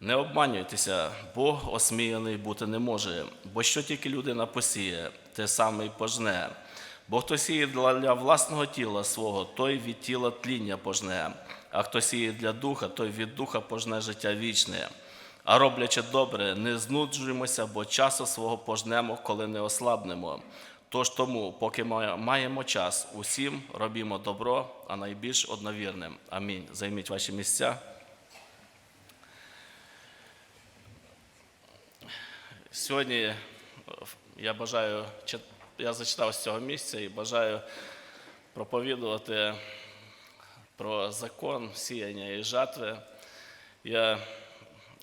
Не обманюйтеся, Бог осміяний бути не може, бо що тільки людина посіє, те саме й пожне. Бо хто сіє для власного тіла свого, той від тіла тління пожне, а хто сіє для духа, той від духа пожне життя вічне. А роблячи добре, не знуджуємося, бо часу свого пожнемо, коли не ослабнемо. Тож тому, поки ма- маємо час, усім робімо добро, а найбільш одновірним. Амінь. Займіть ваші місця. Сьогодні е, я бажаю, я зачитав з цього місця і бажаю проповідувати про закон сіяння і жатви. Я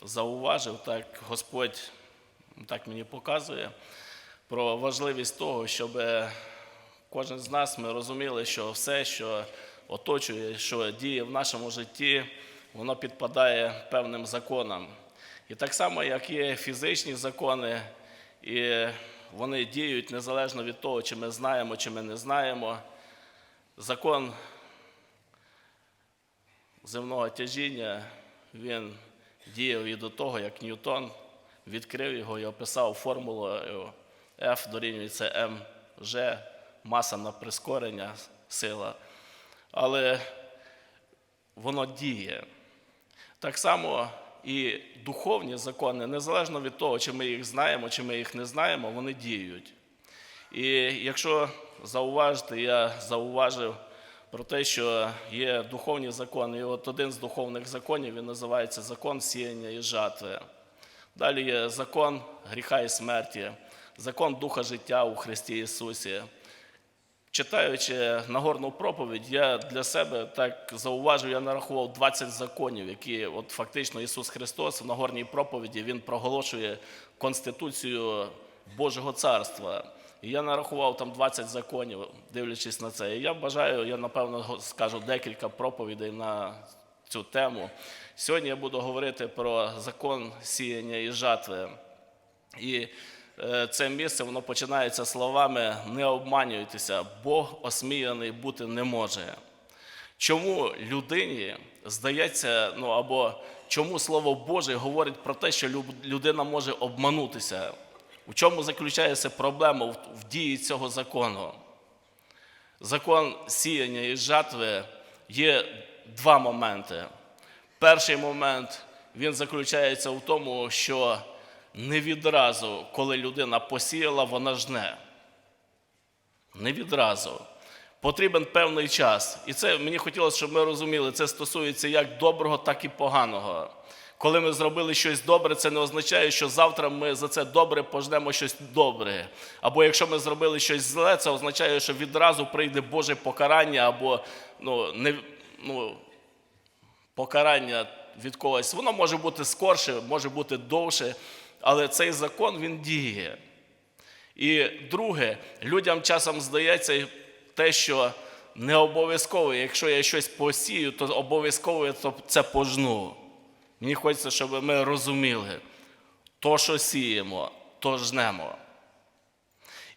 зауважив, так Господь так мені показує, про важливість того, щоб кожен з нас ми розуміли, що все, що оточує, що діє в нашому житті, воно підпадає певним законам. І так само, як є фізичні закони, і вони діють незалежно від того, чи ми знаємо, чи ми не знаємо. Закон земного тяжіння, він діяв і до того, як Ньютон відкрив його і описав формулу F дорівнюється mg, маса на прискорення, сила. Але воно діє. Так само і духовні закони, незалежно від того, чи ми їх знаємо, чи ми їх не знаємо, вони діють. І якщо зауважити, я зауважив про те, що є духовні закони, і от один з духовних законів він називається закон сіяння і жатви. Далі є закон гріха і смерті, закон духа життя у Христі Ісусі. Читаючи Нагорну проповідь, я для себе так зауважив, я нарахував 20 законів, які от фактично Ісус Христос в Нагорній проповіді Він проголошує Конституцію Божого Царства. І я нарахував там 20 законів, дивлячись на це. І я бажаю, я напевно скажу декілька проповідей на цю тему. Сьогодні я буду говорити про закон сіяння і жатви. І це місце воно починається словами не обманюйтеся, Бог осміяний бути не може. Чому людині здається, ну або чому Слово Боже говорить про те, що людина може обманутися? У чому заключається проблема в, в дії цього закону? Закон сіяння і жатви є два моменти. Перший момент він заключається в тому, що не відразу, коли людина посіяла, вона жне. Не відразу. Потрібен певний час. І це мені хотілося, щоб ми розуміли, це стосується як доброго, так і поганого. Коли ми зробили щось добре, це не означає, що завтра ми за це добре пожнемо щось добре. Або якщо ми зробили щось зле, це означає, що відразу прийде Боже покарання або ну, не, ну, покарання від когось. Воно може бути скорше, може бути довше, але цей закон він діє. І друге, людям часом здається те, що не обов'язково, якщо я щось посію, то обов'язково я це пожну. Мені хочеться, щоб ми розуміли, то, що сіємо, то жнемо.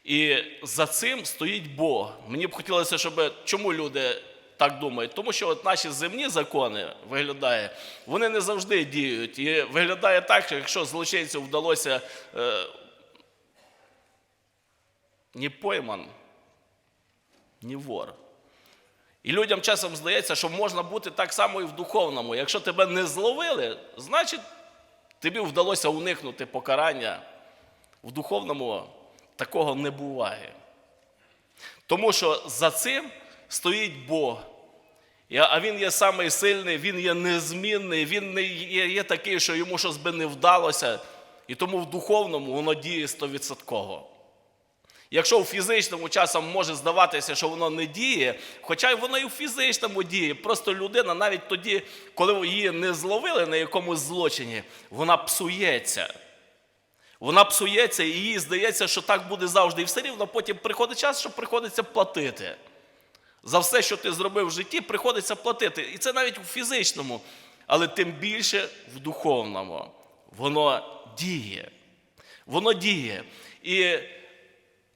І за цим стоїть Бог. Мені б хотілося, щоб чому люди так думають? Тому що от наші земні закони виглядає, вони не завжди діють. І виглядає так, що якщо злочинцю вдалося е, ні пойман, ні вор. І людям часом здається, що можна бути так само і в духовному. Якщо тебе не зловили, значить тобі вдалося уникнути покарання. В духовному такого не буває. Тому що за цим стоїть Бог. А він є самий сильний, він є незмінний, він не є, є такий, що йому щось би не вдалося. І тому в духовному воно діє стовідсотково. Якщо в фізичному часом може здаватися, що воно не діє, хоча й воно і в фізичному діє, просто людина навіть тоді, коли її не зловили на якомусь злочині, вона псується. Вона псується, і їй здається, що так буде завжди. І все рівно потім приходить час, що приходиться платити. За все, що ти зробив в житті, приходиться платити. І це навіть у фізичному, але тим більше в духовному. Воно діє. Воно діє. І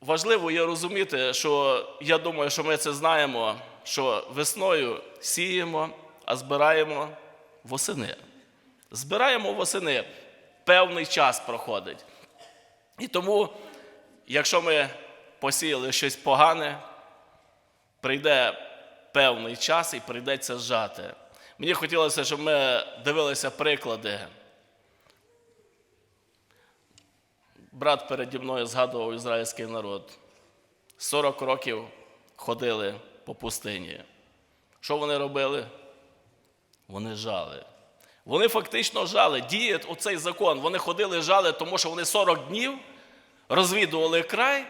важливо є розуміти, що я думаю, що ми це знаємо, що весною сіємо, а збираємо восени. Збираємо восени, певний час проходить. І тому, якщо ми посіяли щось погане, прийде певний час і прийдеться жати. Мені хотілося, щоб ми дивилися приклади. Брат переді мною згадував ізраїльський народ. 40 років ходили по пустині. Що вони робили? Вони жали. Вони фактично жали. Діє оцей закон. Вони ходили, жали, тому що вони 40 днів розвідували край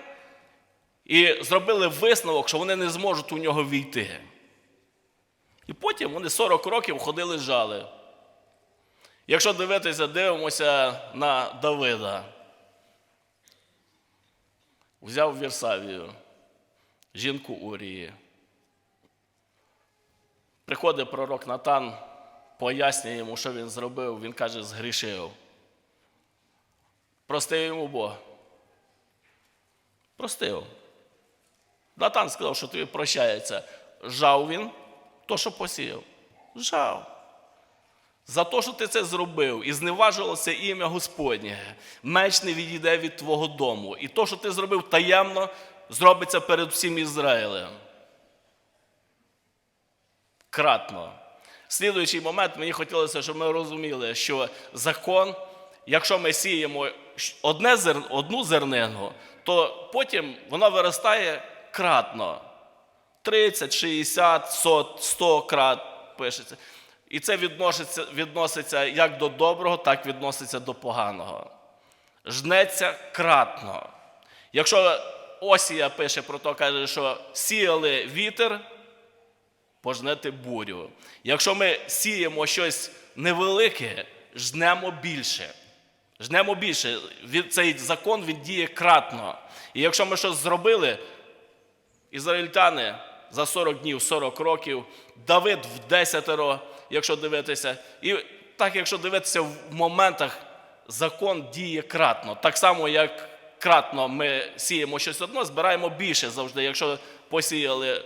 і зробили висновок, що вони не зможуть у нього війти. І потім вони 40 років ходили, жали. Якщо дивитися, дивимося на Давида. Взяв Вірсавію, жінку Урії. Приходить пророк Натан, пояснює йому, що він зробив. Він каже, згрішив. Простив йому Бог. Простив. Натан сказав, що тобі прощається. Жав він то, що посіяв. Жав. За те, що ти це зробив, і зневажилося ім'я Господнє, меч не відійде від твого дому. І то, що ти зробив таємно, зробиться перед всім Ізраїлем. Кратно. Слідуючий момент мені хотілося, щоб ми розуміли, що закон, якщо ми сіємо одне зер... одну зернину, то потім вона виростає кратно. 30, 60, 100, 100 крат пишеться. І це відноситься, відноситься як до доброго, так відноситься до поганого. Жнеться кратно. Якщо Осія пише про то, каже, що сіяли вітер, пожнете бурю. Якщо ми сіємо щось невелике, жнемо більше. Жнемо більше. Цей закон він діє кратно. І якщо ми щось зробили, ізраїльтяни за 40 днів, 40 років, Давид в десятеро, якщо дивитися. І так, якщо дивитися в моментах, закон діє кратно. Так само, як кратно ми сіємо щось одно, збираємо більше завжди, якщо посіяли,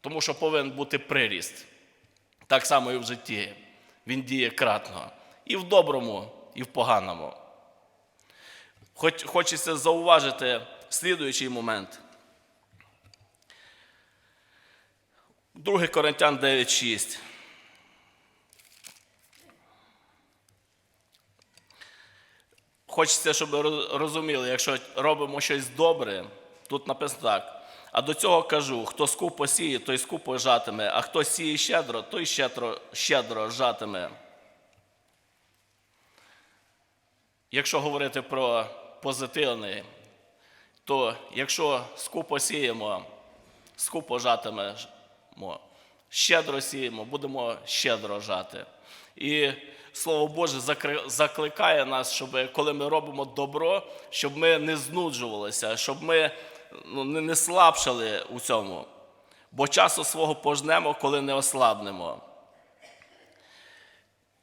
тому що повинен бути приріст. Так само і в житті. Він діє кратно. І в доброму, і в поганому. Хоч, хочеться зауважити слідуючий момент. 2 Коринтян 9.6. Хочеться, щоб ви розуміли, якщо робимо щось добре, тут написано так. А до цього кажу: хто скупо сіє, той скупо жатиме, а хто сіє щедро, той щедро, щедро жатиме. Якщо говорити про позитивне, то якщо скупо сіємо, скупо жатимемо, щедро сіємо, будемо щедро жати. І Слово Боже закликає нас, щоб коли ми робимо добро, щоб ми не знуджувалися, щоб ми ну, не, слабшали у цьому. Бо часу свого пожнемо, коли не ослабнемо.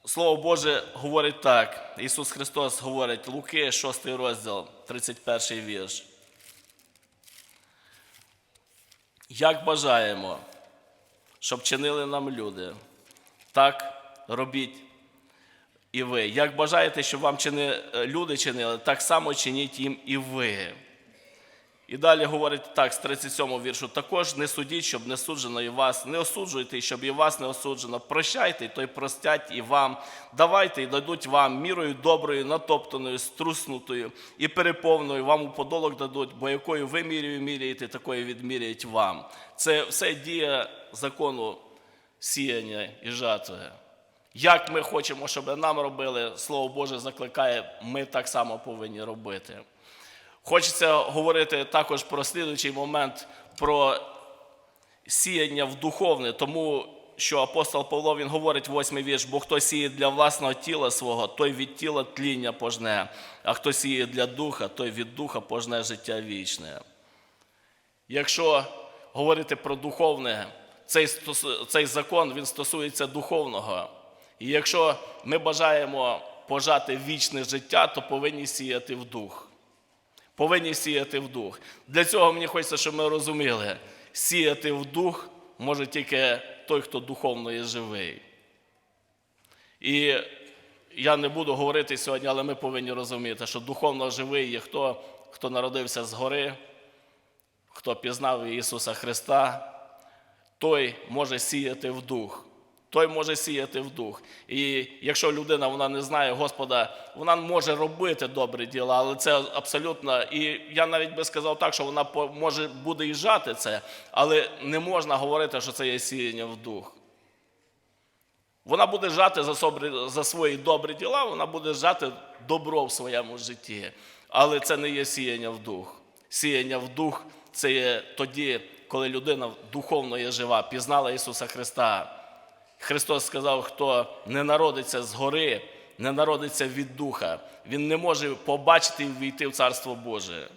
Слово Боже говорить так. Ісус Христос говорить, Луки, 6 розділ, 31 вірш. Як бажаємо, щоб чинили нам люди, так робіть і ви. Як бажаєте, щоб вам чини, люди чинили, так само чиніть їм і ви. І далі говорить так, з 37 віршу. Також не судіть, щоб не суджено і вас, не осуджуйте, щоб і вас не осуджено. Прощайте, то й простять і вам. Давайте і дадуть вам мірою доброю, натоптаною, струснутою і переповною. Вам у подолок дадуть, бо якою ви мірою міряєте, такою відміряють вам. Це все дія закону сіяння і жатви. Як ми хочемо, щоб нам робили, Слово Боже закликає, ми так само повинні робити. Хочеться говорити також про слідуючий момент про сіяння в духовне, тому що апостол Павло він говорить восьмий вірш, бо хто сіє для власного тіла свого, той від тіла тління пожне, а хто сіє для духа, той від духа пожне життя вічне. Якщо говорити про духовне, цей, цей закон він стосується духовного. І якщо ми бажаємо пожати вічне життя, то повинні сіяти в дух. Повинні сіяти в дух. Для цього мені хочеться, щоб ми розуміли, сіяти в дух може тільки той, хто духовно є живий. І я не буду говорити сьогодні, але ми повинні розуміти, що духовно живий є хто, хто народився згори, хто пізнав Ісуса Христа, той може сіяти в дух. Той може сіяти в дух. І якщо людина вона не знає Господа, вона може робити добрі діла, але це абсолютно. І я навіть би сказав так, що вона може буде і жати це, але не можна говорити, що це є сіяння в дух. Вона буде жати за, за свої добрі діла, вона буде жати добро в своєму житті. Але це не є сіяння в дух. Сіяння в дух це є тоді, коли людина духовно є жива, пізнала Ісуса Христа. Христос сказав, хто не народиться згори, не народиться від духа, він не може побачити і війти в Царство Боже.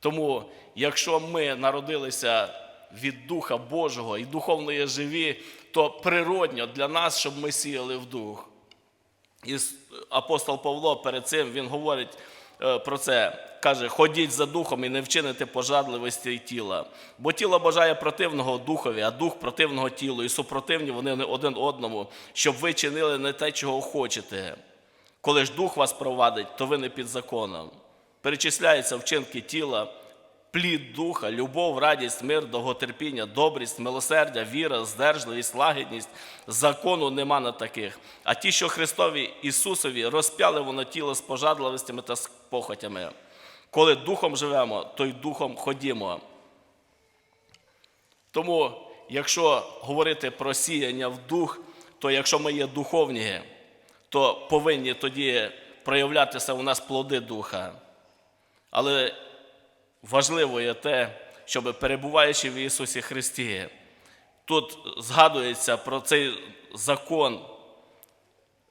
Тому, якщо ми народилися від Духа Божого і духовно є живі, то природньо для нас, щоб ми сіяли в дух. І апостол Павло перед цим він говорить е, про це. Каже: ходіть за духом і не вчините пожадливості тіла. Бо тіло бажає противного духові, а дух противного тілу, і супротивні вони не один одному, щоб ви чинили не те, чого хочете. Коли ж дух вас провадить, то ви не під законом. Перечисляються вчинки тіла, плід духа, любов, радість, мир, довготерпіння, добрість, милосердя, віра, здержливість, лагідність. Закону нема на таких. А ті, що Христові Ісусові, розп'яли воно тіло з пожадливостями та з похотями. Коли духом живемо, то й духом ходімо. Тому, якщо говорити про сіяння в дух, то якщо ми є духовні, то повинні тоді проявлятися у нас плоди духа. Але важливо є те, щоб перебуваючи в Ісусі Христі, тут згадується про цей закон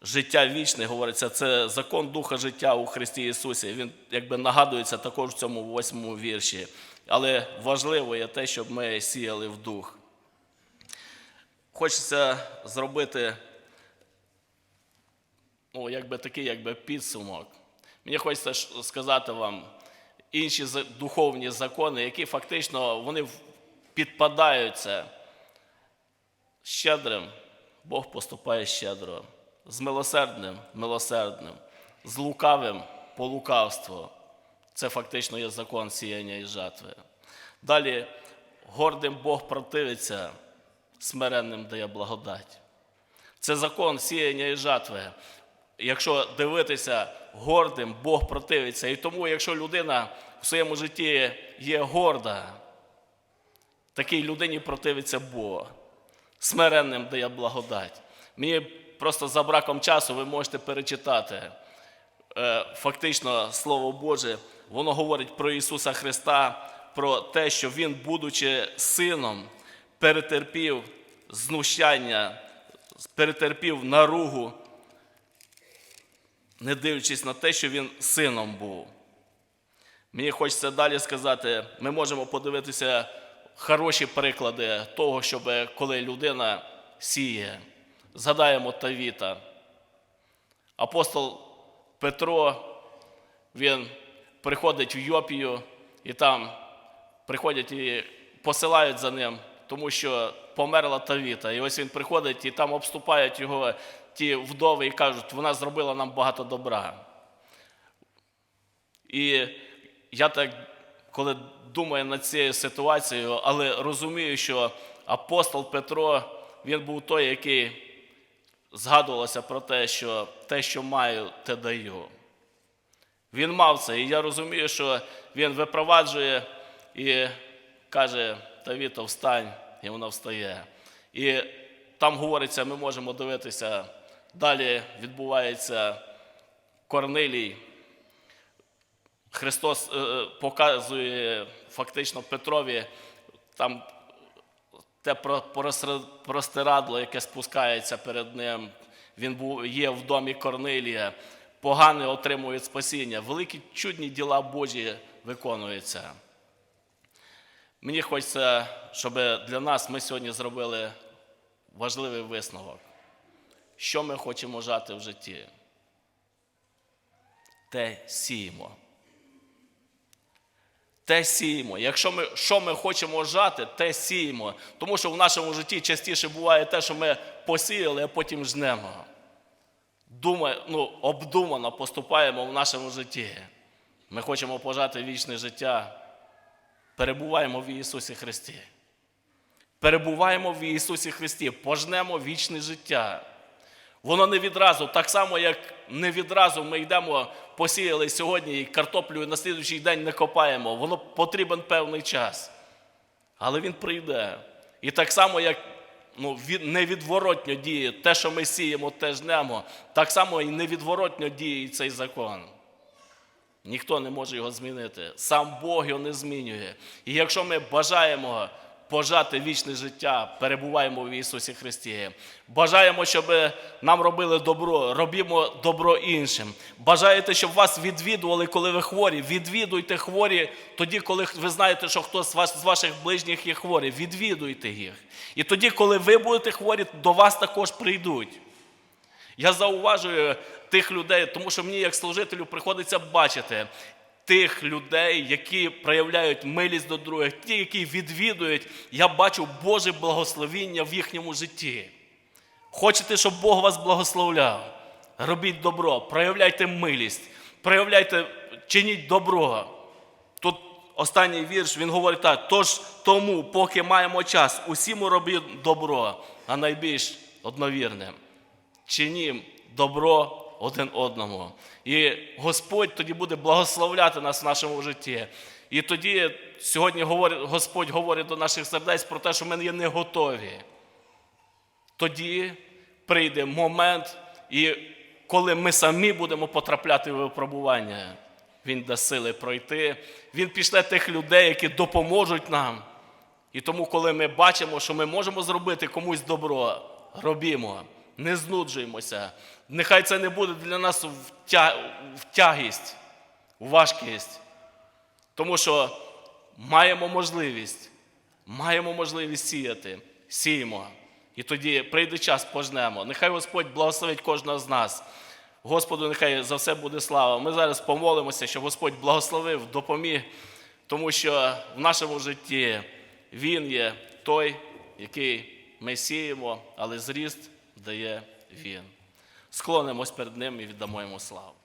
життя вічне, говориться, це закон Духа життя у Христі Ісусі. Він якби нагадується також в цьому восьмому вірші. Але важливо є те, щоб ми сіяли в дух. Хочеться зробити ну, якби такий якби підсумок. Мені хочеться сказати вам інші духовні закони, які фактично вони підпадаються щедрим, Бог поступає щедро, з милосердним милосердним, з лукавим по лукавство. Це фактично є закон сіяння і жатви. Далі гордим Бог противиться, смиренним дає благодать. Це закон сіяння і жатви. Якщо дивитися гордим, Бог противиться. І тому, якщо людина в своєму житті є горда, такій людині противиться Бог. Смиренним дає благодать. Мені просто за браком часу ви можете перечитати. Е, Фактично, Слово Боже, воно говорить про Ісуса Христа, про те, що Він, будучи сином, перетерпів знущання, перетерпів наругу, не дивлячись на те, що він сином був. Мені хочеться далі сказати, ми можемо подивитися хороші приклади того, щоб коли людина сіє. Згадаємо Тавіта. Апостол Петро, він приходить в Йопію, і там приходять і посилають за ним, тому що померла Тавіта. І ось він приходить, і там обступають його ті вдови і кажуть, вона зробила нам багато добра. І я так, коли думаю над цією ситуацією, але розумію, що апостол Петро, він був той, який згадувався про те, що те, що маю, те даю. Він мав це, і я розумію, що він випроваджує і каже: Тавіто, встань, і вона встає. І там говориться, ми можемо дивитися, далі відбувається Корнилій. Христос е, е, показує фактично Петрові там те простирадло, яке спускається перед ним. Він був, є в домі Корнилія. Погане отримують спасіння. Великі чудні діла Божі виконуються. Мені хочеться, щоб для нас ми сьогодні зробили важливий висновок. Що ми хочемо жати в житті? Те сіємо. Те сіємо. Якщо ми, що ми хочемо жати, те сіємо. Тому що в нашому житті частіше буває те, що ми посіяли, а потім жнемо. думає, ну, обдумано поступаємо в нашому житті. Ми хочемо пожати вічне життя. Перебуваємо в Ісусі Христі. Перебуваємо в Ісусі Христі, пожнемо вічне життя. Воно не відразу, так само, як не відразу ми йдемо, посіяли сьогодні і картоплю і на слідуючий день не копаємо. Воно потрібен певний час. Але він прийде. І так само, як ну, від, невідворотньо діє те, що ми сіємо, те жнемо, так само і невідворотньо діє цей закон. Ніхто не може його змінити. Сам Бог його не змінює. І якщо ми бажаємо пожати вічне життя, перебуваємо в Ісусі Христі. Бажаємо, щоб нам робили добро, робімо добро іншим. Бажаєте, щоб вас відвідували, коли ви хворі. Відвідуйте хворі тоді, коли ви знаєте, що хтось з ваших ближніх є хворі. Відвідуйте їх. І тоді, коли ви будете хворі, до вас також прийдуть. Я зауважую тих людей, тому що мені, як служителю, приходиться бачити тих людей, які проявляють милість до других, ті, які відвідують, я бачу Боже благословіння в їхньому житті. Хочете, щоб Бог вас благословляв? Робіть добро, проявляйте милість, проявляйте, чиніть добро. Тут останній вірш він говорить так: тож тому, поки маємо час, усім робіть добро, а найбільш одновірне. Чинім добро один одному. І Господь тоді буде благословляти нас в нашому житті. І тоді сьогодні Господь говорить до наших сердець про те, що ми є не готові. Тоді прийде момент, і коли ми самі будемо потрапляти в випробування, Він дасть сили пройти. Він пішле тих людей, які допоможуть нам. І тому, коли ми бачимо, що ми можемо зробити комусь добро, робімо, не знуджуємося. Нехай це не буде для нас втя- втягість, важкість. Тому що маємо можливість, маємо можливість сіяти, сіємо. І тоді прийде час, пожнемо. Нехай Господь благословить кожного з нас. Господу, нехай за все буде слава. Ми зараз помолимося, щоб Господь благословив, допоміг, тому що в нашому житті Він є той, який ми сіємо, але зріст дає Він. Склонимось перед Ним і віддамо йому славу.